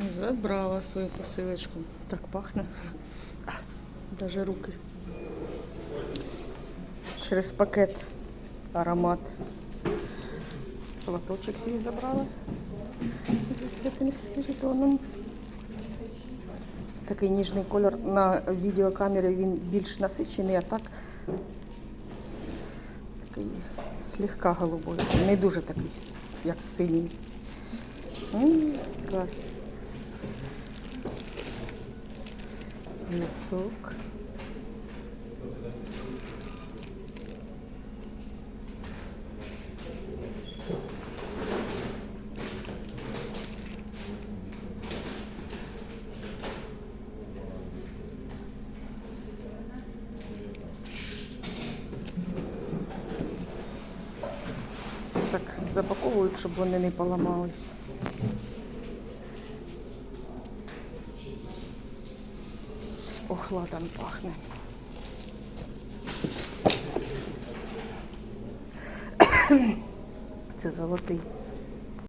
Забрала свою посилочку. Так пахне. Даже руки. Через пакет аромат. Лоточок свій забрала. З цим спиртоном. Такий ніжний колір на відеокамері він більш насичений, а так такий слегка голубой. Не дуже такий, як синій. М, Клас. Носок. Так запаковують, щоб вони не поламались. Охладом пахне. Це золотий.